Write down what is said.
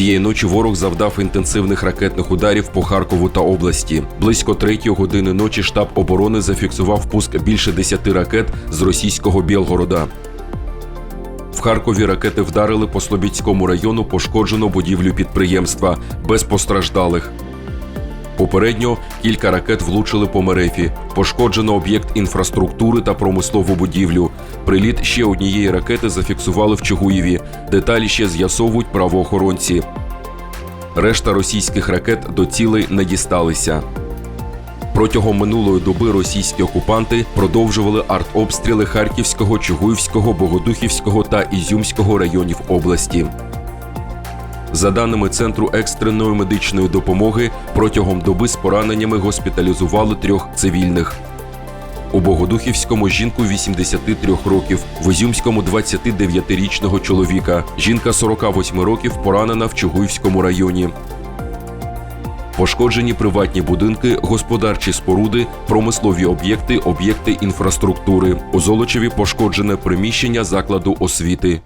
Цієї ночі ворог завдав інтенсивних ракетних ударів по Харкову та області. Близько третьої години ночі штаб оборони зафіксував пуск більше десяти ракет з російського Білгорода. В Харкові ракети вдарили по Слобідському району, пошкоджено будівлю підприємства без постраждалих. Попередньо кілька ракет влучили по мерефі. Пошкоджено об'єкт інфраструктури та промислову будівлю. Приліт ще однієї ракети зафіксували в Чугуєві. Деталі ще з'ясовують правоохоронці. Решта російських ракет до цілей не дісталися. Протягом минулої доби російські окупанти продовжували артобстріли Харківського, Чугуївського, Богодухівського та Ізюмського районів області. За даними Центру екстреної медичної допомоги, протягом доби з пораненнями госпіталізували трьох цивільних. У Богодухівському жінку 83 років, в Ізюмському 29-річного чоловіка. Жінка 48 років поранена в Чугуївському районі. Пошкоджені приватні будинки, господарчі споруди, промислові об'єкти, об'єкти інфраструктури. У Золочеві пошкоджене приміщення закладу освіти.